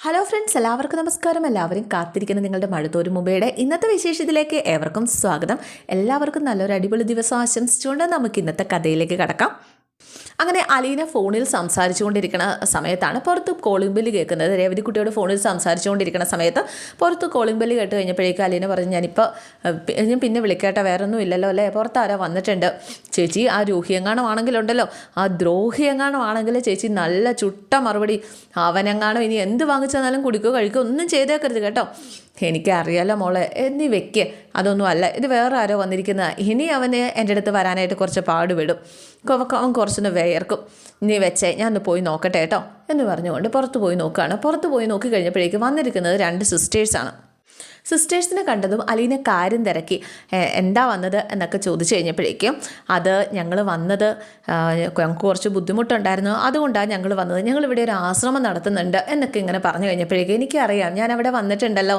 Hello friends എല്ലാവർക്കും നമസ്കാരം. എല്ലാവരും കാത്തിരിക്കുന്ന നിങ്ങളുടെ മഴത്തോരു മുമ്പയുടെ ഇന്നത്തെ വിശേഷത്തിലേക്ക് ഏവർക്കും സ്വാഗതം. എല്ലാവർക്കും നല്ലൊരു അടിപൊളി ദിവസം ആശംസിച്ചുകൊണ്ട് നമുക്ക് ഇന്നത്തെ കഥയിലേക്ക് കടക്കാം. അങ്ങനെ അലീന ഫോണിൽ സംസാരിച്ചുകൊണ്ടിരിക്കുന്ന സമയത്താണ് പുറത്ത് കോളിംഗ് ബെല്ല് കേൾക്കുന്നത്. രേവതിക്കുട്ടിയോട് ഫോണിൽ സംസാരിച്ചുകൊണ്ടിരിക്കുന്ന സമയത്ത് പുറത്ത് കോളിംഗ് ബെല്ല് കേട്ട് കഴിഞ്ഞപ്പോഴേക്കും അലീന പറഞ്ഞു ഞാനിപ്പോൾ ഞാൻ പിന്നെ വിളിക്കട്ടെ വേറെ ഒന്നും ഇല്ലല്ലോ അല്ലേ? പുറത്ത് ആരാ വന്നിട്ടുണ്ട്? ചേച്ചി ആ രൂഹിയെങ്ങാണം ആണെങ്കിലുണ്ടല്ലോ. ആ ദ്രോഹിയെങ്ങാണം ആണെങ്കിൽ ചേച്ചി നല്ല ചുട്ട മറുപടി. അവനെങ്ങാണോ ഇനി എന്ത് വാങ്ങിച്ചു തന്നാലും കുടിക്കുകയോ കഴിക്കുകയോ ഒന്നും ചെയ്തേക്കരുത് കേട്ടോ. എനിക്കറിയാലോ മോളെ. എന്നീ വെക്ക്. അതൊന്നും അല്ല. ഇത് വേറെ ആരോ വന്നിരിക്കുന്ന. ഇനി അവന് എന്റെ അടുത്ത് വരാനായിട്ട് കുറച്ച് പാടുപെടും. കുവക്കവൻ കുറച്ചൊന്ന് വേർക്കും നീ വെച്ചേ ഞാൻ ഒന്ന് പോയി നോക്കട്ടെ കേട്ടോ. എന്ന് പറഞ്ഞുകൊണ്ട് പുറത്ത് പോയി നോക്കുകയാണ് പുറത്ത് പോയി നോക്കി കഴിഞ്ഞപ്പോഴേക്കും വന്നിരിക്കുന്നത് രണ്ട് സിസ്റ്റേഴ്സാണ് സിസ്റ്റേഴ്സിനെ കണ്ടതും അലീന കാര്യം തിരക്കി. എന്താ വന്നത്? എന്നൊക്കെ ചോദിച്ചു കഴിഞ്ഞപ്പോഴേക്കും അത് ഞങ്ങൾ വന്നത് ഞങ്ങൾക്ക് കുറച്ച് ബുദ്ധിമുട്ടുണ്ടായിരുന്നു. അതുകൊണ്ടാണ് ഞങ്ങൾ വന്നത്. ഞങ്ങൾ ഇവിടെ ഒരു ആശ്രമം നടത്തുന്നുണ്ട് എന്നൊക്കെ ഇങ്ങനെ പറഞ്ഞു കഴിഞ്ഞപ്പോഴേക്കും എനിക്കറിയാം. ഞാൻ അവിടെ വന്നിട്ടുണ്ടല്ലോ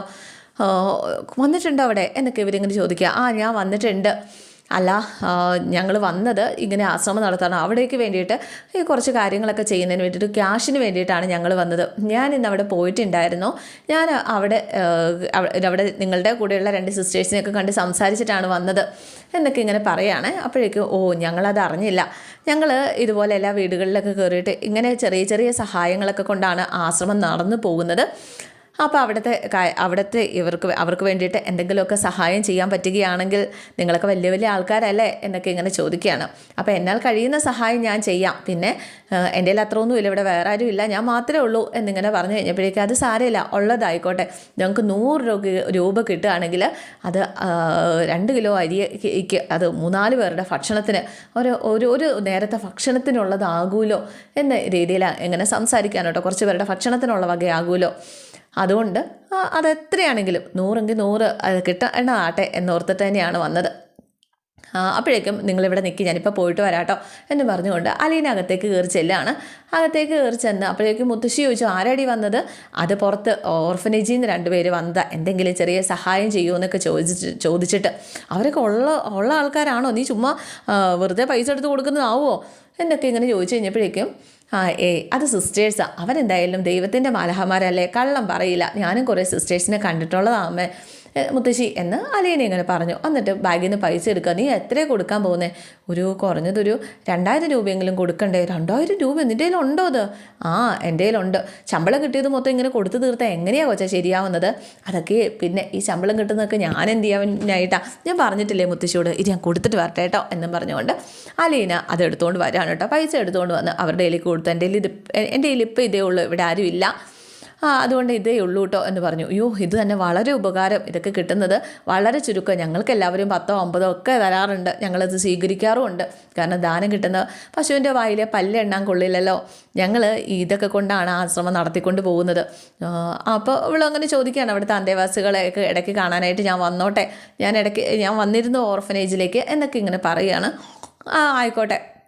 വന്നിട്ടുണ്ടോ അവിടെ? എന്നൊക്കെ ഇവരിങ്ങനെ ചോദിക്കുക. ആ ഞാൻ വന്നിട്ടുണ്ട്. അല്ല ഞങ്ങൾ വന്നത് ഇങ്ങനെ ആശ്രമം നടത്താണ് അവിടേക്ക് വേണ്ടിയിട്ട് ഈ കുറച്ച് കാര്യങ്ങളൊക്കെ ചെയ്യുന്നതിന് വേണ്ടിയിട്ട് ക്യാഷിന് വേണ്ടിയിട്ടാണ് ഞങ്ങൾ വന്നത്. ഞാൻ ഇന്ന് അവിടെ പോയിട്ടുണ്ടായിരുന്നു. ഞാൻ അവിടെ അവിടെ നിങ്ങളുടെ കൂടെയുള്ള രണ്ട് സിസ്റ്റേഴ്സിനെയൊക്കെ കണ്ട് സംസാരിച്ചിട്ടാണ് വന്നത് എന്നൊക്കെ ഇങ്ങനെ പറയുകയാണ് അപ്പോഴേക്കും ഓ ഞങ്ങളത് അറിഞ്ഞില്ല. ഞങ്ങൾ ഇതുപോലെ എല്ലാ വീടുകളിലൊക്കെ കയറിയിട്ട് ഇങ്ങനെ ചെറിയ ചെറിയ സഹായങ്ങളൊക്കെ കൊണ്ടാണ് ആശ്രമം നടന്നു പോകുന്നത്. അപ്പോൾ അവിടുത്തെ അവിടുത്തെ ഇവർക്ക് അവർക്ക് വേണ്ടിയിട്ട് എന്തെങ്കിലുമൊക്കെ സഹായം ചെയ്യാൻ പറ്റുകയാണെങ്കിൽ നിങ്ങളൊക്കെ വലിയ വലിയ ആൾക്കാരല്ലേ എന്നൊക്കെ ഇങ്ങനെ ചോദിക്കുകയാണ്. അപ്പോൾ എന്നാൽ കഴിയുന്ന സഹായം ഞാൻ ചെയ്യാം. പിന്നെ എന്റെ കയ്യിൽ അത്രയൊന്നുമില്ല ഇവിടെ വേറെ ആരും ഇല്ല ഞാൻ മാത്രമേ ഉള്ളൂ എന്നിങ്ങനെ പറഞ്ഞു കഴിഞ്ഞപ്പോഴേക്കും അത് സാരമില്ല ഉള്ളതായിക്കോട്ടെ. ഞങ്ങൾക്ക് നൂറ് രൂപ രൂപ കിട്ടുകയാണെങ്കിൽ അത് രണ്ട് കിലോ അരിക്ക് അത് മൂന്നാൽ പേരുടെ ഭക്ഷണത്തിന് ഒരു ഒരു ഒരു നേരത്തെ ഭക്ഷണത്തിനുള്ളതാകൂലോ എന്ന രീതിയിൽ എങ്ങനെ സംസാരിക്കാനോട്ടോ കുറച്ച് പേരുടെ ഭക്ഷണത്തിനുള്ള വകയാകൂലോ. അതുകൊണ്ട് അതെത്രയാണെങ്കിലും നൂറെങ്കിൽ നൂറ് കിട്ടണം കിട്ടണാട്ടെ എന്നോർത്തിട്ട് തന്നെയാണ് വന്നത്. അപ്പോഴേക്കും നിങ്ങളിവിടെ നിൽക്കി ഞാനിപ്പോൾ പോയിട്ട് വരാട്ടോ എന്ന് പറഞ്ഞുകൊണ്ട് അലീന അകത്തേക്ക് കയറി ചെല്ലാണ്. അകത്തേക്ക് കയറി ചെന്ന് അപ്പോഴേക്കും മുത്തശ്ശി ചോദിച്ചു ആരാടി വന്നത്? അത് പുറത്ത് ഓർഫനേജിൽ നിന്ന് രണ്ടുപേര് വന്നതാ എന്തെങ്കിലും ചെറിയ സഹായം ചെയ്യുമോ എന്നൊക്കെ ചോദിച്ചിട്ട് ചോദിച്ചിട്ട് അവരൊക്കെ ഉള്ള ഉള്ള ആൾക്കാരാണോ? നീ ചുമ്മാ വെറുതെ പൈസ എടുത്ത് കൊടുക്കുന്നതാവോ? എന്നൊക്കെ ഇങ്ങനെ ചോദിച്ചു കഴിഞ്ഞപ്പോഴേക്കും ആ ഏ അത് സിസ്റ്റേഴ്സാണ് അവരെന്തായാലും ദൈവത്തിന്റെ മാലഹമാരല്ലേ കള്ളം പറയില്ല. ഞാനും കുറേ സിസ്റ്റേഴ്സിനെ ഏ, മുത്തശ്ശി എന്ന് അലീന ഇങ്ങനെ പറഞ്ഞു. എന്നിട്ട് ബാഗിൽ നിന്ന് പൈസ എടുക്കുക. നീ എത്രയാണ് കൊടുക്കാൻ പോകുന്നത് ഒരു കുറഞ്ഞതൊരു രണ്ടായിരം രൂപയെങ്കിലും കൊടുക്കണ്ടേ? രണ്ടായിരം രൂപ? നിന്റെ കയ്യിലുണ്ടോ അത്? ആ എന്റെ കയ്യിലുണ്ട് ശമ്പളം കിട്ടിയത് മൊത്തം ഇങ്ങനെ കൊടുത്തു തീർത്താൽ എങ്ങനെയാണ് കൊച്ചാ ശരിയാവുന്നത്? അതൊക്കെ പിന്നെ ഈ ശമ്പളം കിട്ടുന്നതൊക്കെ ഞാൻ എന്ത് ചെയ്യാനായിട്ടാ ഞാൻ പറഞ്ഞിട്ടില്ലേ മുത്തശ്ശിയോട്? ഇത് ഞാൻ കൊടുത്തിട്ട് വരട്ടെ കേട്ടോ എന്നും പറഞ്ഞുകൊണ്ട് അലീന അത് എടുത്തുകൊണ്ട് വരാണ് കേട്ടോ പൈസ എടുത്തുകൊണ്ട് വന്ന് അവരുടെ കയ്യിലേക്ക് കൊടുത്തു എന്റെ കയ്യിൽ ഇത് എന്റെ കയ്യിൽ ഇപ്പോൾ ഇതേ ഉള്ളൂ. ഇവിടെ ആരും ഇല്ല. അതുകൊണ്ട് ഇതേ ഉള്ളൂ കേട്ടോ എന്ന് പറഞ്ഞു. അയ്യോ ഇത് തന്നെ വളരെ ഉപകാരം ഇതൊക്കെ കിട്ടുന്നത്. വളരെ ചുരുക്കം. ഞങ്ങൾക്ക് എല്ലാവരും പത്തോ അമ്പതോ ഒക്കെ തരാറുണ്ട്. ഞങ്ങളത് സ്വീകരിക്കാറുമുണ്ട്. കാരണം ദാനം കിട്ടുന്ന പശുവിന്റെ വായിലെ പല്ലെണ്ണാൻ കൊള്ളില്ലല്ലോ. ഞങ്ങൾ ഇതൊക്കെ കൊണ്ടാണ് ആശ്രമം നടത്തിക്കൊണ്ട് പോകുന്നത്. അപ്പോൾ ഇവളങ്ങനെ ചോദിക്കുകയാണ്. അവിടുത്തെ അന്തേവാസികളെയൊക്കെ ഇടയ്ക്ക് കാണാനായിട്ട് ഞാൻ വന്നോട്ടെ. ഞാൻ ഇടയ്ക്ക് ഞാൻ വന്നിരുന്നു ഓർഫനേജിലേക്ക് എന്നൊക്കെ ഇങ്ങനെ പറയുകയാണ്. ആയിക്കോട്ടെ.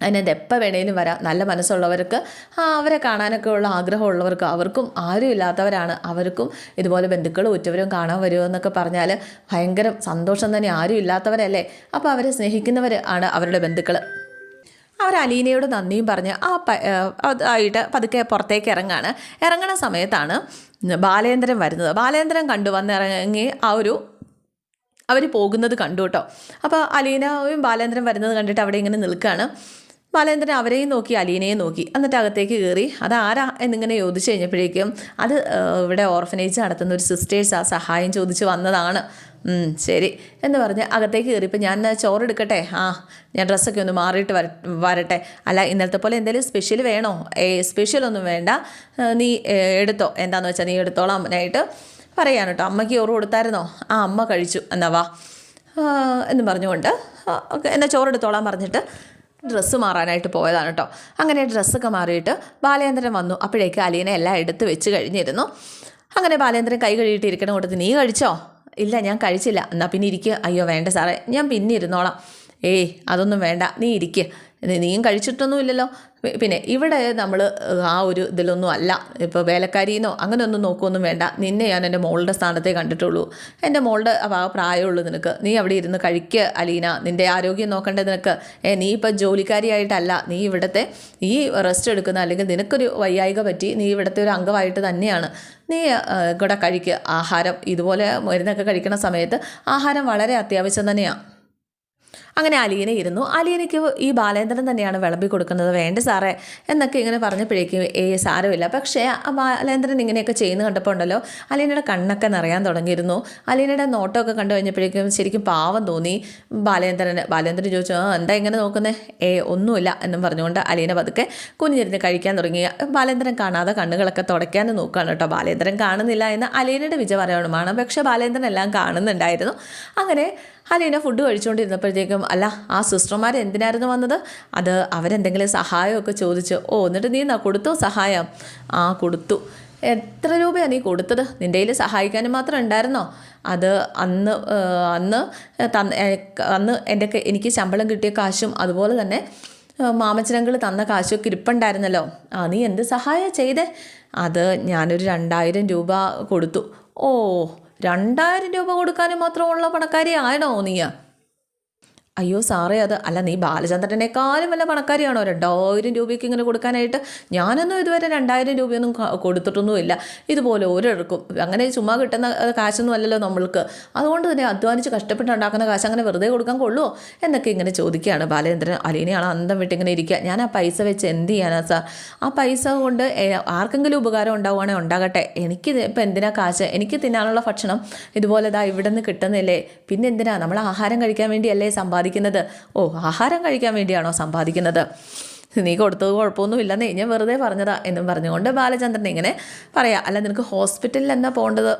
അതിനത് എപ്പോൾ വേണേലും വരാം. നല്ല മനസ്സുള്ളവർക്ക് അവരെ കാണാനൊക്കെ ഉള്ള ആഗ്രഹമുള്ളവർക്ക് അവർക്കും ആരും ഇല്ലാത്തവരാണ് അവർക്കും ഇതുപോലെ ബന്ധുക്കളും ഉറ്റവരും കാണാൻ വരുമോ എന്നൊക്കെ പറഞ്ഞാൽ ഭയങ്കര സന്തോഷം തന്നെ. ആരും ഇല്ലാത്തവരല്ലേ അപ്പോൾ അവരെ സ്നേഹിക്കുന്നവർ ആണ് അവരുടെ ബന്ധുക്കൾ അവർ അലീനയോട് നന്ദിയും പറഞ്ഞ് ആ അതായിട്ട് പതുക്കെ പുറത്തേക്ക് ഇറങ്ങാണ്. ഇറങ്ങണ സമയത്താണ് ബാലേന്ദ്രൻ വരുന്നത്. ബാലേന്ദ്രൻ കണ്ടു വന്നിറങ്ങി ആ ഒരു അവർ പോകുന്നത് കണ്ടു കേട്ടോ. അപ്പോൾ അലീനയും ബാലേന്ദ്രൻ വരുന്നത് കണ്ടിട്ട് അവിടെ ഇങ്ങനെ നിൽക്കുകയാണ് ബാലേന്ദ്രൻ അവരെയും നോക്കി അലീനയും നോക്കി. എന്നിട്ട് അകത്തേക്ക് കയറി അത് ആരാ എന്നിങ്ങനെ ചോദിച്ചു കഴിഞ്ഞപ്പോഴേക്കും അത് ഇവിടെ ഓർഫനേജ് നടത്തുന്ന ഒരു സിസ്റ്റേഴ്സ് ആ സഹായം ചോദിച്ച് വന്നതാണ്. ശരി. എന്ന് പറഞ്ഞ് അകത്തേക്ക് കയറിയപ്പോൾ ഞാൻ ചോറെടുക്കട്ടെ? ആ ഞാൻ ഡ്രസ്സൊക്കെ ഒന്ന് മാറിയിട്ട് വര വരട്ടെ. അല്ല ഇന്നലത്തെ പോലെ എന്തെങ്കിലും സ്പെഷ്യൽ വേണോ? ഏ സ്പെഷ്യൽ ഒന്നും വേണ്ട. നീ എടുത്തോ. എന്താണെന്ന് വെച്ചാൽ നീ എടുത്തോളാം അമ്മനായിട്ട് പറയാൻ കേട്ടോ. അമ്മയ്ക്ക് ചോറ് കൊടുത്തായിരുന്നോ? ആ അമ്മ കഴിച്ചു. എന്നാ വാ. എന്ന് പറഞ്ഞുകൊണ്ട് ഓക്കെ എന്നാൽ ചോറെടുത്തോളാം പറഞ്ഞിട്ട് ഡ്രസ്സ് മാറാനായിട്ട് പോയതാണ് കേട്ടോ അങ്ങനെ ഡ്രസ്സൊക്കെ മാറിയിട്ട് ബാലേന്ദ്രൻ വന്നു. അപ്പോഴേക്ക് അലീനെ എല്ലാം എടുത്ത് വെച്ച് കഴിഞ്ഞിരുന്നു. അങ്ങനെ ബാലേന്ദ്രൻ കൈ കഴുകിയിട്ട് ഇരിക്കണ കൂട്ടത്തിൽ നീ കഴിച്ചോ? ഇല്ല ഞാൻ കഴിച്ചില്ല. എന്നാൽ പിന്നെ ഇരിക്കുക അയ്യോ വേണ്ട സാറേ ഞാൻ പിന്നെ ഇരുന്നോളാം. ഏയ് അതൊന്നും വേണ്ട. നീ ഇരിക്കുക നീയും കഴിച്ചിട്ടൊന്നും ഇല്ലല്ലോ പിന്നെ ഇവിടെ നമ്മൾ ആ ഒരു ഇതിലൊന്നും അല്ല. ഇപ്പോൾ വേലക്കാരിന്നോ അങ്ങനെ ഒന്നും നോക്കുമൊന്നും വേണ്ട. നിന്നെ ഞാൻ എന്റെ മോളുടെ സ്ഥാനത്തേ കണ്ടിട്ടുള്ളൂ. എന്റെ മോളുടെ ആ പ്രായമുള്ളൂ നിനക്ക്. നീ അവിടെ ഇരുന്ന് കഴിക്കുക അലീന. നിന്റെ ആരോഗ്യം നോക്കേണ്ടത് നിനക്ക്. ഏ നീ ഇപ്പം ജോലിക്കാരിയായിട്ടല്ല. നീ ഇവിടുത്തെ ഈ റെസ്റ്റ് എടുക്കുന്ന അല്ലെങ്കിൽ നിനക്കൊരു വയ്യായിക പറ്റി നീ ഇവിടുത്തെ ഒരു അംഗമായിട്ട് തന്നെയാണ്. നീ ഇവിടെ കഴിക്കുക ആഹാരം ഇതുപോലെ മരുന്നൊക്കെ കഴിക്കുന്ന സമയത്ത് ആഹാരം വളരെ അത്യാവശ്യം തന്നെയാണ് അങ്ങനെ അലീന ഇരുന്നു. അലീനയ്ക്ക് ഈ ബാലേന്ദ്രൻ തന്നെയാണ് വിളമ്പി കൊടുക്കുന്നത്. വേണ്ട സാറേ എന്നൊക്കെ ഇങ്ങനെ പറഞ്ഞപ്പോഴേക്കും ഏ സാരമില്ല. പക്ഷേ ആ ബാലേന്ദ്രൻ ഇങ്ങനെയൊക്കെ ചെയ്യുന്ന കണ്ടപ്പോൾ ഉണ്ടല്ലോ അലീനയുടെ കണ്ണൊക്കെ നിറയാൻ തുടങ്ങിയിരുന്നു. അലീനയുടെ നോട്ടമൊക്കെ കണ്ടു കഴിഞ്ഞപ്പോഴേക്കും ശരിക്കും പാവം തോന്നി. ബാലേന്ദ്രന് ബാലേന്ദ്രൻ ചോദിച്ചു ആ എന്താ ഇങ്ങനെ നോക്കുന്നത് ഏ ഒന്നുമില്ല എന്നും പറഞ്ഞുകൊണ്ട് അലീന പതുക്കെ കുഞ്ഞിരുന്ന് കഴിക്കാൻ തുടങ്ങി. ബാലേന്ദ്രൻ കാണാതെ കണ്ണുകളൊക്കെ തുടയ്ക്കാൻ നോക്കുകയാണ് കേട്ടോ. ബാലേന്ദ്രൻ കാണുന്നില്ല എന്ന് അലീനയുടെ വിജയ പറയണമാണ് പക്ഷേ ബാലേന്ദ്രൻ എല്ലാം കാണുന്നുണ്ടായിരുന്നു. അങ്ങനെ അലീന ഫുഡ് കഴിച്ചുകൊണ്ടിരുന്നപ്പോഴത്തേക്കും അല്ല ആ സിസ്റ്റർമാർ എന്തിനായിരുന്നു വന്നത്? അത് അവരെന്തെങ്കിലും സഹായമൊക്കെ ചോദിച്ച് ഓ എന്നിട്ട് നീ എന്നാ കൊടുത്തോ സഹായം? ആ കൊടുത്തു. എത്ര രൂപയാണ് നീ കൊടുത്തത്? നിന്റെ കയ്യിൽ സഹായിക്കാനും മാത്രം ഉണ്ടായിരുന്നോ? അത് അന്ന് അന്ന് തന്ന അന്ന് എന്റെ എനിക്ക് ശമ്പളം കിട്ടിയ കാശും അതുപോലെ തന്നെ മാമച്ചനങ്ങൾ തന്ന കാശൊക്കെ ഇരിപ്പുണ്ടായിരുന്നല്ലോ. ആ നീ എന്ത് സഹായം ചെയ്തേ? അത് ഞാനൊരു രണ്ടായിരം രൂപ കൊടുത്തു. ഓ രണ്ടായിരം രൂപ കൊടുക്കാനും മാത്രമുള്ള പണക്കാരി ആയണോ നീ അയ്യോ സാറേ അത് അല്ല നീ ബാലചന്ദ്രനേക്കാളും വല്ല പണക്കാരിയാണോ? രണ്ടായിരം രൂപയ്ക്ക് ഇങ്ങനെ കൊടുക്കാനായിട്ട് ഞാനൊന്നും ഇതുവരെ രണ്ടായിരം രൂപയൊന്നും കൊടുത്തിട്ടൊന്നുമില്ല. ഇതുപോലെ ഓരോരുക്കും അങ്ങനെ ചുമ്മാ കിട്ടുന്ന കാശൊന്നും അല്ലല്ലോ നമ്മൾക്ക്. അതുകൊണ്ട് തന്നെ അധ്വാനിച്ച് കഷ്ടപ്പെട്ട് ഉണ്ടാക്കുന്ന കാശ് അങ്ങനെ വെറുതെ കൊടുക്കാൻ കൊള്ളുമോ എന്നൊക്കെ ഇങ്ങനെ ചോദിക്കുകയാണ് ബാലചന്ദ്രൻ. അലീനയാണ് അന്തം വിട്ടിങ്ങനെ ഇരിക്കുക. ഞാൻ ആ പൈസ വെച്ച് എന്ത് ചെയ്യാനാ സാർ? ആ പൈസ കൊണ്ട് ആർക്കെങ്കിലും ഉപകാരം ഉണ്ടാവുകയാണെങ്കിൽ ഉണ്ടാകട്ടെ. എനിക്ക് ഇപ്പം എന്തിനാ കാശ്? എനിക്ക് തിന്നാനുള്ള ഭക്ഷണം ഇതുപോലെ ഇതാ ഇവിടെ നിന്ന് കിട്ടുന്നില്ലേ? പിന്നെ എന്തിനാ? നമ്മൾ ആഹാരം കഴിക്കാൻ വേണ്ടിയല്ലേ സമ്പാദിക്കുന്നത് ഓ ആഹാരം കഴിക്കാൻ വേണ്ടിയാണോ സമ്പാദിക്കുന്നത്? നീ കൊടുത്തത് കുഴപ്പമൊന്നുമില്ലെന്നേ ഞാൻ വെറുതെ പറഞ്ഞതാ എന്നും പറഞ്ഞുകൊണ്ട് ബാലചന്ദ്രൻ ഇങ്ങനെ പറയാം അല്ല നിനക്ക് ഹോസ്പിറ്റലിൽ എന്നാ പോകേണ്ടത്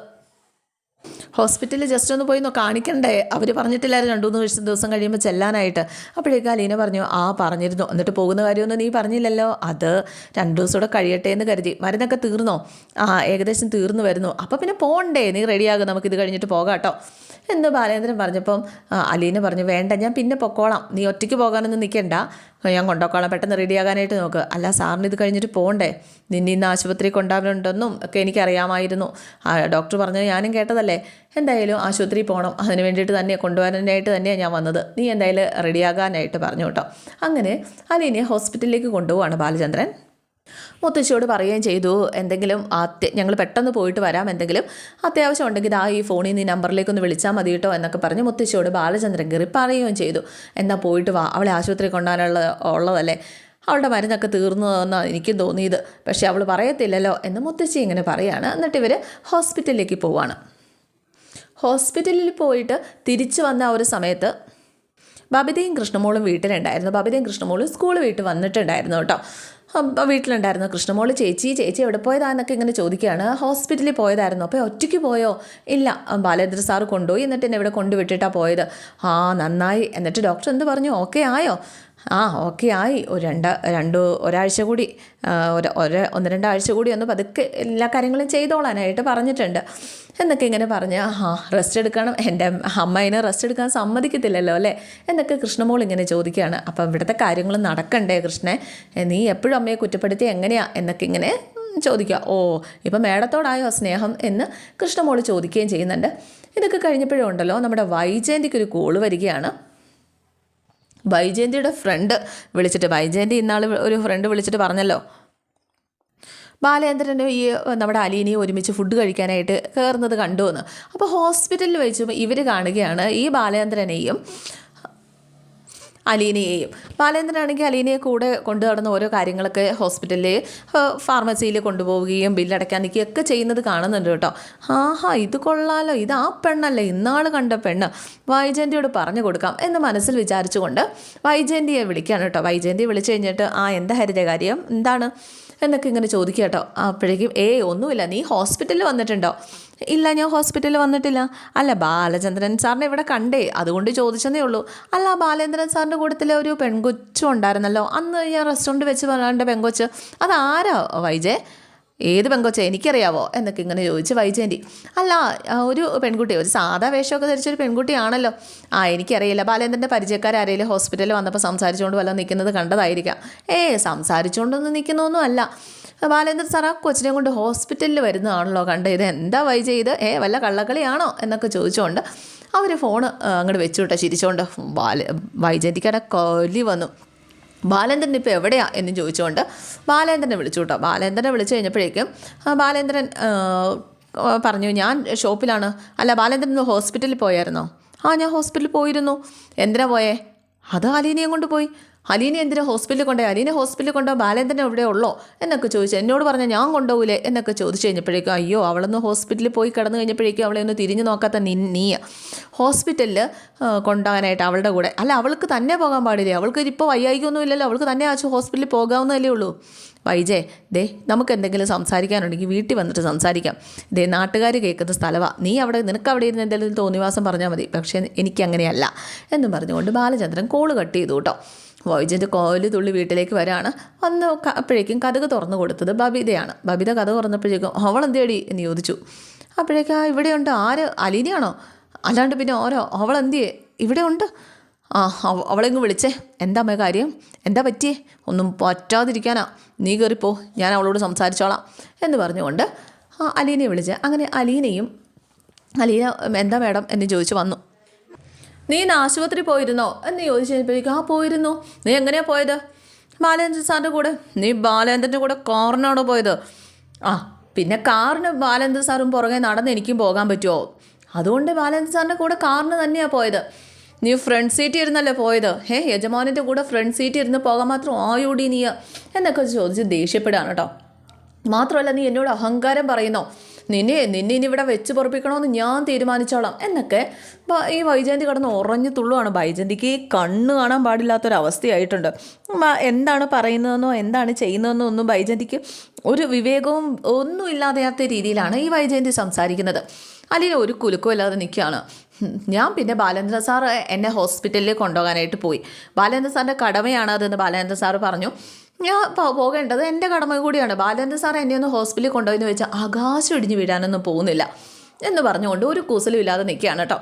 ഹോസ്പിറ്റലിൽ ജസ്റ്റ് ഒന്ന് പോയി കാണിക്കണ്ടേ? അവർ പറഞ്ഞിട്ടില്ലായിരുന്നു രണ്ടു മൂന്ന് ദിവസം ദിവസം കഴിയുമ്പോൾ ചെല്ലാനായിട്ട്. അപ്പോഴേക്കും അലീന പറഞ്ഞു ആ പറഞ്ഞിരുന്നു. എന്നിട്ട് പോകുന്ന കാര്യമൊന്നും നീ പറഞ്ഞില്ലല്ലോ? അത് രണ്ടു ദിവസം കൂടെ കഴിയട്ടെ എന്ന് കരുതി. മരുന്നൊക്കെ തീർന്നോ? ആ ഏകദേശം തീർന്നു വരുന്നു. അപ്പോൾ പിന്നെ പോകണ്ടേ നീ റെഡിയാകും നമുക്കിത് കഴിഞ്ഞിട്ട് പോകാം കേട്ടോ എന്ന് ബാലേന്ദ്രൻ പറഞ്ഞപ്പം അലീന പറഞ്ഞു വേണ്ട ഞാൻ പിന്നെ പൊക്കോളാം. നീ ഒറ്റയ്ക്ക് പോകാനൊന്നും നിൽക്കണ്ട ഞാൻ കൊണ്ടുപോക്കോളാം പെട്ടെന്ന് റെഡിയാകാനായിട്ട് നോക്ക്. അല്ല സാറിന് ഇത് കഴിഞ്ഞിട്ട് പോകണ്ടേ നിന്നെ ഇന്ന് ആശുപത്രി കൊണ്ടുപോകാനുണ്ടെന്നും ഒക്കെ എനിക്കറിയാമായിരുന്നു. ഡോക്ടർ പറഞ്ഞത് ഞാനും കേട്ടതല്ലേ? എന്തായാലും ആശുപത്രി പോകണം അതിന് വേണ്ടിയിട്ട് തന്നെ കൊണ്ടുവരാനായിട്ട് തന്നെയാണ് ഞാൻ വന്നത്. നീ എന്തായാലും റെഡിയാകാനായിട്ട് പറഞ്ഞു കേട്ടോ. അങ്ങനെ അലീനെ ഹോസ്പിറ്റലിലേക്ക് കൊണ്ടുപോവാണ് ബാലചന്ദ്രൻ. മുത്തശ്ശിയോട് പറയുകയും ചെയ്തു എന്തെങ്കിലും അത്യ ഞങ്ങൾ പെട്ടെന്ന് പോയിട്ട് വരാം എന്തെങ്കിലും അത്യാവശ്യം ഉണ്ടെങ്കിൽ ആ ഈ ഫോണിൽ നിന്ന് നമ്പറിലേക്ക് ഒന്ന് വിളിച്ചാൽ മതി കേട്ടോ എന്നൊക്കെ പറഞ്ഞ് മുത്തശ്ശിയോട് ബാലചന്ദ്രൻ കയറി പറയുകയും ചെയ്തു. എന്നാൽ പോയിട്ട് വാ അവളെ ആശുപത്രി കൊണ്ടുപോകാനുള്ള ഉള്ളതല്ലേ? അവളുടെ മരുന്നൊക്കെ തീർന്നു എന്നാണ് എനിക്ക് തോന്നിയത്. പക്ഷേ അവൾ പറയത്തില്ലല്ലോ എന്ന് മുത്തശ്ശി ഇങ്ങനെ പറയാണ് എന്നിട്ട് ഇവർ ഹോസ്പിറ്റലിലേക്ക് പോവാണ്. ഹോസ്പിറ്റലിൽ പോയിട്ട് തിരിച്ചു വന്ന ആ ഒരു സമയത്ത് ബബിതയും കൃഷ്ണമോളും വീട്ടിലുണ്ടായിരുന്നു. ബബിതയും കൃഷ്ണമോളും സ്കൂൾ വീട്ടിൽ വന്നിട്ടുണ്ടായിരുന്നു കേട്ടോ. വീട്ടിലുണ്ടായിരുന്നു. കൃഷ്ണമോൾ ചേച്ചി ചേച്ചി എവിടെ പോയതാന്നൊക്കെ ഇങ്ങനെ ചോദിക്കുകയാണ്. ഹോസ്പിറ്റലിൽ പോയതായിരുന്നു. അപ്പോൾ ഒറ്റയ്ക്ക് പോയോ? ഇല്ല. ബാലേന്ദ്ര സാറ് കൊണ്ടുപോയി. എന്നിട്ട് എന്നെ ഇവിടെ കൊണ്ടുവിട്ടിട്ടാണ് പോയത്. ആ നന്നായി. എന്നിട്ട് ഡോക്ടർ എന്ത് പറഞ്ഞു? ഓക്കെ ആയോ? ആ ഓക്കെ ആയി. ഒരു രണ്ട രണ്ട് ഒരാഴ്ച കൂടി ഒരു ഒന്ന് രണ്ടാഴ്ച കൂടി ഒന്ന് പതുക്കെ എല്ലാ കാര്യങ്ങളും ചെയ്തോളാനായിട്ട് പറഞ്ഞിട്ടുണ്ട്. എന്നൊക്കെ ഇങ്ങനെ പറഞ്ഞ് ആ റെസ്റ്റ് എടുക്കണം. എന്റെ അമ്മയിനെ റെസ്റ്റ് എടുക്കാൻ സമ്മതിക്കത്തില്ലല്ലോ അല്ലേ? എന്നൊക്കെ കൃഷ്ണമോൾ ഇങ്ങനെ ചോദിക്കുകയാണ്. അപ്പം ഇവിടുത്തെ കാര്യങ്ങൾ നടക്കണ്ടേ കൃഷ്ണേ? നീ എപ്പോഴും അമ്മയെ കുറ്റപ്പെടുത്തി എങ്ങനെയാ? എന്നൊക്കെ ഇങ്ങനെ ചോദിക്കുക. ഓ ഇപ്പം മേടത്തോടായോ സ്നേഹം എന്ന് കൃഷ്ണമോൾ ചോദിക്കുകയും ചെയ്യുന്നുണ്ട്. ഇതൊക്കെ കഴിഞ്ഞപ്പോഴും ഉണ്ടല്ലോ നമ്മുടെ വൈജയന്തിക്ക് ഒരു കോൾ വരികയാണ്. വൈജയന്തിയുടെ ഫ്രണ്ട് വിളിച്ചിട്ട് ബൈജയന്തി ഇന്നാൾ ഒരു ഫ്രണ്ട് വിളിച്ചിട്ട് പറഞ്ഞല്ലോ ബാലേന്ദ്രനും ഈ നമ്മുടെ അലീനയും ഒരുമിച്ച് ഫുഡ് കഴിക്കാനായിട്ട് കയറുന്നത് കണ്ടു എന്ന്. അപ്പോൾ ഹോസ്പിറ്റലിൽ വെച്ചും ഇവർ കാണുകയാണ് ഈ ബാലേന്ദ്രനെയും അലീനയെയും. ബാലേന്ദ്രനാണെങ്കിൽ അലീനയെ കൂടെ കൊണ്ടു നടന്ന ഓരോ കാര്യങ്ങളൊക്കെ ഹോസ്പിറ്റലിൽ ഫാർമസിയിൽ കൊണ്ടുപോവുകയും ബില്ലടയ്ക്കാൻ നിൽക്കുകയൊക്കെ ചെയ്യുന്നത് കാണുന്നുണ്ട് കേട്ടോ. ആഹാ ഇത് കൊള്ളാലോ. ഇത് ആ പെണ്ണല്ലേ? ഇന്നാൾ കണ്ട പെണ്ണ്. വൈജയന്തിയോട് പറഞ്ഞു കൊടുക്കാം എന്ന് മനസ്സിൽ വിചാരിച്ചുകൊണ്ട് വൈജയന്തിയെ വിളിക്കുകയാണ് കേട്ടോ. വൈജയന്തിയെ വിളിച്ചു കഴിഞ്ഞിട്ട് ആ എന്താ ഹരിത കാര്യം? എന്താണ്? എന്നൊക്കെ ഇങ്ങനെ ചോദിക്കുക കേട്ടോ. അപ്പോഴേക്കും ഏയ് ഒന്നുമില്ല. നീ ഹോസ്പിറ്റലിൽ വന്നിട്ടുണ്ടോ? ഇല്ല ഞാൻ ഹോസ്പിറ്റലിൽ വന്നിട്ടില്ല. അല്ല ബാലചന്ദ്രൻ സാറിനെ ഇവിടെ കണ്ടേ. അതുകൊണ്ട് ചോദിച്ചതേ ഉള്ളൂ. അല്ല ബാലേന്ദ്രൻ സാറിന്റെ കൂട്ടത്തിൽ ഒരു പെൺകൊച്ചും ഉണ്ടായിരുന്നല്ലോ. അന്ന് ഞാൻ റെസ്റ്റോറന്റ് വെച്ച് പറഞ്ഞ പെൺകൊച്ച് അതാരാ വൈജയ് ഏത് പെങ്കൊച്ച എനിക്കറിയാവോ? എന്നൊക്കെ ഇങ്ങനെ ചോദിച്ച് വൈജയന്തി അല്ല ഒരു പെൺകുട്ടി ഒരു സാധാ വേഷമൊക്കെ ധരിച്ചൊരു പെൺകുട്ടിയാണല്ലോ. ആ എനിക്കറിയില്ല. ബാലേന്ദ്രന്റെ പരിചയക്കാരെങ്കിലും ഹോസ്പിറ്റലിൽ വന്നപ്പോൾ സംസാരിച്ചുകൊണ്ട് വല്ലതും നിൽക്കുന്നത് കണ്ടതായിരിക്കാം. ഏ സംസാരിച്ചുകൊണ്ടൊന്നും നിൽക്കുന്നൊന്നും അല്ല ബാലേന്ദ്രൻ സാർ ആ കൊച്ചിനെ കൊണ്ട് ഹോസ്പിറ്റലിൽ വരുന്നതാണല്ലോ കണ്ടത്. ഇത് എന്താ വൈ ചെയ്ത് ഏ വല്ല കള്ളക്കളിയാണോ എന്നൊക്കെ ചോദിച്ചുകൊണ്ട് അവർ ഫോണ് അങ്ങോട്ട് വെച്ചു ചിരിച്ചുകൊണ്ട് ബാല വൈജയന്തിക്കടെ കൊല്ലി വന്നു. ബാലേന്ദ്രൻ ഇപ്പോൾ എവിടെയാ എന്ന് ചോദിച്ചുകൊണ്ട് ബാലേന്ദ്രനെ വിളിച്ചു കേട്ടോ. ബാലേന്ദ്രനെ വിളിച്ചു കഴിഞ്ഞപ്പോഴേക്കും ബാലേന്ദ്രൻ പറഞ്ഞു ഞാൻ ഷോപ്പിലാണ്. അല്ല ബാലേന്ദ്രൻ ഹോസ്പിറ്റലിൽ പോയായിരുന്നോ? ആ ഞാൻ ഹോസ്പിറ്റലിൽ പോയിരുന്നു. എന്തിനാ പോയേ? അത് അലീനയും കൊണ്ട് പോയി. അലീനെ എന്തിനാ ഹോസ്പിറ്റലിൽ കൊണ്ടുപോയി? അലീനെ ഹോസ്പിറ്റലിൽ കൊണ്ടോ ബാലേന്ദ്രൻ എവിടെ ഉള്ളോ? എന്നൊക്കെ ചോദിച്ചു എന്നോട് പറഞ്ഞാൽ ഞാൻ കൊണ്ടുപോകില്ലേ എന്നൊക്കെ ചോദിച്ചു കഴിഞ്ഞപ്പോഴേക്കും അയ്യോ അവളൊന്ന് ഹോസ്പിറ്റലിൽ പോയി കിടന്നു കഴിഞ്ഞപ്പോഴേക്കും അവളെ ഒന്ന് തിരിഞ്ഞു നോക്കാത്ത നീ നീ ഹോസ്പിറ്റലിൽ കൊണ്ടുപോകാനായിട്ട് അവളുടെ കൂടെ. അല്ല അവൾക്ക് തന്നെ പോകാൻ പാടില്ലേ? അവൾക്ക് ഇപ്പോൾ വയ്യായിക്കൊന്നും ഇല്ലല്ലോ. അവൾക്ക് തന്നെ ആച്ചു ഹോസ്പിറ്റലിൽ പോകാവുന്നതല്ലേ ഉള്ളൂ. വൈജേ ദേ നമുക്ക് എന്തെങ്കിലും സംസാരിക്കാനുണ്ടെങ്കിൽ വീട്ടിൽ വന്നിട്ട് സംസാരിക്കാം. ദേ നാട്ടുകാർ കേൾക്കുന്ന സ്ഥലമാണ് നീ അവിടെ നിനക്ക് അവിടെ ഇരുന്ന് എന്തെങ്കിലും തോന്നിവാസം പറഞ്ഞാൽ മതി. പക്ഷേ എനിക്കങ്ങനെയല്ല എന്നും പറഞ്ഞുകൊണ്ട് ബാലചന്ദ്രൻ കോൾ കട്ട് ചെയ്തു കേട്ടോ. വൈജന്റെ കോൽ തുള്ളി വീട്ടിലേക്ക് വരാണ്. വന്ന് അപ്പോഴേക്കും കഥക് തുറന്നു കൊടുത്തത് ബബിതയാണ്. ബബിത കഥ തുറന്നപ്പോഴേക്കും അവൾ എന്തേടി എന്ന് ചോദിച്ചു. അപ്പോഴേക്കും ആ ഇവിടെയുണ്ട്. ആര്? അലീനയാണോ? അല്ലാണ്ട് പിന്നെ ഓരോ അവൾ എന്തിയേ? ഇവിടെ ഉണ്ട് ആ അവ- അവളെങ്ങ് വിളിച്ചേ? എന്താ അമ്മ കാര്യം? എന്താ പറ്റിയേ? ഒന്നും പറ്റാതിരിക്കാനാ. നീ കയറിപ്പോ ഞാൻ അവളോട് സംസാരിച്ചോളാം. എന്ന് പറഞ്ഞുകൊണ്ട് ആ അലീനയെ വിളിച്ച്. അങ്ങനെ അലീനയും അലീന എന്താ മേഡം? എന്ന് ചോദിച്ചു വന്നു. നീ ഇന്ന് ആശുപത്രി പോയിരുന്നോ? എന്ന് ചോദിച്ചു കഴിഞ്ഞപ്പോഴേക്കും ആ പോയിരുന്നു. നീ എങ്ങനെയാ പോയത്? ബാലേന്ദ്രൻ സാറിന്റെ കൂടെ. നീ ബാലേന്ദ്രന്റെ കൂടെ കാറിനാണോ പോയത്? ആ പിന്നെ കാറിന് ബാലേന്ദ്രൻ സാറും പുറകെ നടന്ന് എനിക്കും പോകാൻ പറ്റുമോ? അതുകൊണ്ട് ബാലേന്ദ്രൻ സാറിന്റെ കൂടെ കാറിന് തന്നെയാണ് പോയത്. നീ ഫ്രണ്ട് സീറ്റ് ഇരുന്നല്ലേ പോയത്? ഹേ യജമാനിന്റെ കൂടെ ഫ്രണ്ട് സീറ്റ് ഇരുന്ന് പോകാൻ മാത്രം ആയോടി നീ എന്നൊക്കെ ചോദിച്ച് ദേഷ്യപ്പെടുകയാണ് കേട്ടോ. മാത്രമല്ല നീ എന്നോട് അഹങ്കാരം പറയുന്നോ? നിന്നെ നിന്നെ ഇനി ഇവിടെ വെച്ച് പൊറപ്പിക്കണമെന്ന് ഞാൻ തീരുമാനിച്ചോളാം. എന്നൊക്കെ ഈ വൈജയന്തി കടന്ന് ഉറഞ്ഞു തുള്ളുവാണ്. വൈജയന്തിക്ക് കണ്ണ് കാണാൻ പാടില്ലാത്തൊരവസ്ഥയായിട്ടുണ്ട്. എന്താണ് പറയുന്നതെന്നോ എന്താണ് ചെയ്യുന്നതെന്നോ ഒന്നും വൈജയന്തിക്ക് ഒരു വിവേകവും ഒന്നും ഇല്ലാതെയാത്ത രീതിയിലാണ് ഈ വൈജയന്തി സംസാരിക്കുന്നത്. അലീന ഒരു കുലുക്കവും ഇല്ലാതെ നിൽക്കുകയാണ്. ഞാൻ പിന്നെ ബാലേന്ദ്ര സാർ എന്നെ ഹോസ്പിറ്റലിൽ കൊണ്ടുപോകാനായിട്ട് പോയി. ബാലേന്ദ്ര സാറിന്റെ കടമയാണ് അതെന്ന് ബാലേന്ദ്ര സാറ് പറഞ്ഞു. ഞാൻ പോകേണ്ടത് എന്റെ കടമ കൂടിയാണ്. ബാലേന്ദ്ര സാർ എന്നെ ഒന്ന് ഹോസ്പിറ്റലിൽ കൊണ്ടുപോയെന്ന് വെച്ചാൽ ആകാശം ഇടിഞ്ഞ് വീഴാനൊന്നും പോകുന്നില്ല എന്ന് പറഞ്ഞുകൊണ്ട് ഒരു കൂസലും ഇല്ലാതെ നിൽക്കുകയാണ് കേട്ടോ.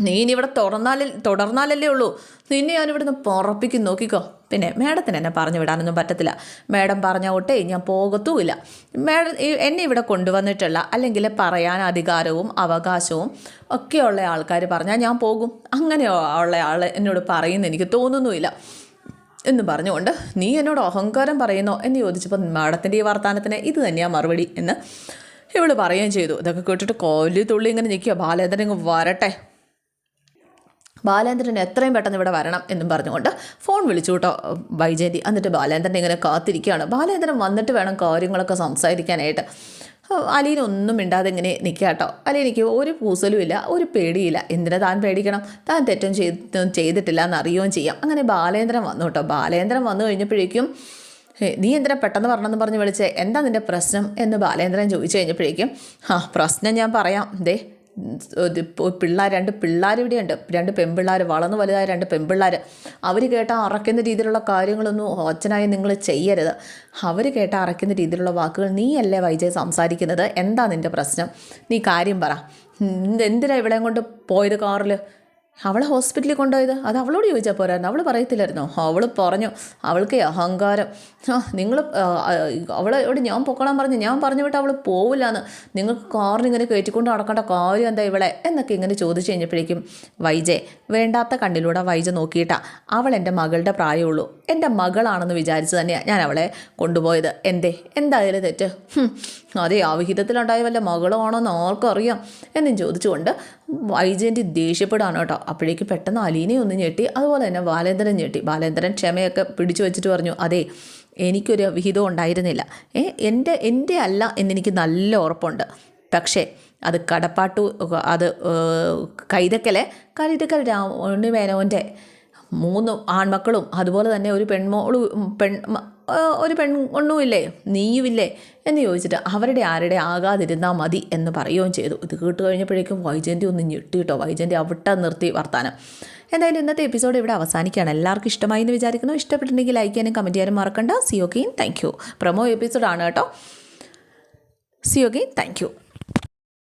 നീ ഇനി ഇവിടെ തുറന്നാലേ തുടർന്നാലല്ലേ ഉള്ളൂ. നിന്നെ ഞാൻ ഇവിടുന്ന് പുറപ്പിക്കും നോക്കിക്കോ. പിന്നെ മേഡത്തിന് എന്നെ പറഞ്ഞു വിടാനൊന്നും പറ്റത്തില്ല. മേഡം പറഞ്ഞ ഒട്ടേ ഞാൻ പോകത്തുമില്ല. മേഡം എന്നെ ഇവിടെ കൊണ്ടുവന്നിട്ടുള്ള അല്ലെങ്കിൽ പറയാൻ അധികാരവും അവകാശവും ഒക്കെയുള്ള ആൾക്കാർ പറഞ്ഞാൽ ഞാൻ പോകും. അങ്ങനെ ഉള്ള ആൾ എന്നോട് പറയുന്ന എനിക്ക് തോന്നുന്നുമില്ല. എന്ന് പറഞ്ഞുകൊണ്ട് നീ എന്നോട് അഹങ്കാരം പറയുന്നോ? എന്ന് ചോദിച്ചപ്പോൾ മാഡത്തിന്റെ ഈ വർത്തമാനത്തിന് ഇത് തന്നെയാണ് മറുപടി എന്ന് ഇവൾ പറയുകയും ചെയ്തു. ഇതൊക്കെ കേട്ടിട്ട് കോലി തുള്ളി ഇങ്ങനെ നിൽക്കുക ബാലേന്ദ്രൻ ഇങ്ങ് വരട്ടെ. ബാലേന്ദ്രൻ എത്രയും പെട്ടെന്ന് ഇവിടെ വരണം എന്നും പറഞ്ഞുകൊണ്ട് ഫോൺ വിളിച്ചു കേട്ടോ വൈജയന്തി. എന്നിട്ട് ബാലേന്ദ്രൻ ഇങ്ങനെ കാത്തിരിക്കുകയാണ്. ബാലേന്ദ്രൻ വന്നിട്ട് വേണം കാര്യങ്ങളൊക്കെ സംസാരിക്കാനായിട്ട്. അലീന ഒന്നും മിണ്ടാതെ ഇങ്ങനെ നിൽക്കുക കേട്ടോ അലീനയ്ക്ക് ഒരു പൂസലുമില്ല ഒരു പേടിയില്ല. എന്തിനാ താൻ പേടിക്കണം? താൻ തെറ്റും ചെയ്ത് ചെയ്തിട്ടില്ല എന്നറിയുകയും ചെയ്യാം. അങ്ങനെ ബാലേന്ദ്രൻ വന്നു കേട്ടോ. ബാലേന്ദ്രൻ വന്നു കഴിഞ്ഞപ്പോഴേക്കും നീ എന്തിനാ പെട്ടെന്ന് പറഞ്ഞെന്ന് പറഞ്ഞ് വിളിച്ചേ? എന്താ നിന്റെ പ്രശ്നം? എന്ന് ബാലേന്ദ്രൻ ചോദിച്ചു കഴിഞ്ഞപ്പോഴേക്കും ആ പ്രശ്നം ഞാൻ പറയാം. ദേ പിള്ളേർ രണ്ട് പിള്ളേർ ഇവിടെയുണ്ട്. രണ്ട് പെൺപിള്ളേർ വളർന്നു വലുതായ രണ്ട് പെൺപിള്ളേർ അവർ കേട്ടാൽ അറക്കുന്ന രീതിയിലുള്ള കാര്യങ്ങളൊന്നും അച്ഛനായി നിങ്ങൾ ചെയ്യരുത്. അവർ കേട്ടാൽ അറക്കുന്ന രീതിയിലുള്ള വാക്കുകൾ നീയല്ലേ വൈജയ് സംസാരിക്കുന്നത്? എന്താ നിന്റെ പ്രശ്നം? നീ കാര്യം പറ. എന്തിനാണ് എന്തിനാ ഇവിടെയും കൊണ്ട് പോയത് കാറിൽ അവളെ ഹോസ്പിറ്റലിൽ കൊണ്ടുപോയത്? അത് അവളോട് ചോദിച്ചാൽ പോരായിരുന്നു. അവൾ പറയത്തില്ലായിരുന്നോ? അവൾ പറഞ്ഞു അവൾക്ക് അഹങ്കാരം. നിങ്ങൾ അവളോട് ഞാൻ പൊക്കോളാൻ പറഞ്ഞു. ഞാൻ പറഞ്ഞു വിട്ട് അവൾ പോവില്ല എന്ന് നിങ്ങൾക്ക് കാറിന് ഇങ്ങനെ കയറ്റിക്കൊണ്ട് നടക്കേണ്ട കാര്യം എന്താ ഇവളെ? എന്നൊക്കെ ഇങ്ങനെ ചോദിച്ചു കഴിഞ്ഞപ്പോഴേക്കും വൈജെ വേണ്ടാത്ത കണ്ണിലൂടെ വൈജ നോക്കിയിട്ടാ അവൾ എന്റെ മകളുടെ പ്രായമുള്ളൂ. എന്റെ മകളാണെന്ന് വിചാരിച്ച് തന്നെയാണ് ഞാൻ അവളെ കൊണ്ടുപോയത്. എന്തേ? എന്തായാലും തെറ്റ്. അതെ ആ വിഹിതത്തിലുണ്ടായ വല്ല മകളോ ആണോന്ന് ആർക്കും അറിയാം എന്നും ചോദിച്ചുകൊണ്ട് വൈജയന്തി ദേഷ്യപ്പെടാണ് കേട്ടോ. അപ്പോഴേക്ക് പെട്ടെന്ന് അലീനെ ഒന്ന് ഞെട്ടി അതുപോലെ തന്നെ ബാലേന്ദ്രൻ ഞെട്ടി. ബാലേന്ദ്രൻ ക്ഷമയൊക്കെ പിടിച്ചു വെച്ചിട്ട് പറഞ്ഞു അതെ എനിക്കൊരു വിഹിതം ഉണ്ടായിരുന്നില്ല. ഏ എന്റെ എന്റെ അല്ല എന്നെനിക്ക് നല്ല ഉറപ്പുണ്ട്. പക്ഷേ അത് കടപ്പാട്ടു അത് കൈതക്കലെ കൈതക്കൽ രാമ മേനോന്റെ മൂന്ന് ആൺമക്കളും അതുപോലെ തന്നെ ഒരു പെൺമോളും പെൺ ഒരു പെണ്ണൊന്നുമില്ലേ നീയുമില്ലേ? എന്ന് ചോദിച്ചിട്ട് അവരുടെ ആരുടെ ആകാതിരുന്നാൽ മതി എന്ന് പറയുകയും ചെയ്തു. ഇത് കേട്ട് കഴിഞ്ഞപ്പോഴേക്കും വൈജയന്തി ഒന്ന് ഞെട്ടി കേട്ടോ. വൈജയന്തി അവിട്ട നിർത്തി വർത്താനം. എന്തായാലും ഇന്നത്തെ എപ്പിസോഡ് ഇവിടെ അവസാനിക്കുകയാണ്. എല്ലാവർക്കും ഇഷ്ടമായി എന്ന് വിചാരിക്കുന്നു. ഇഷ്ടപ്പെട്ടിട്ടുണ്ടെങ്കിൽ ലൈക്ക് ചെയ്യാനും കമന്റ് ചെയ്യാനും മറക്കണ്ട. സി ഓക്കെയും താങ്ക് യു പ്രൊമോ എപ്പിസോഡാണ് കേട്ടോ. See you again thank you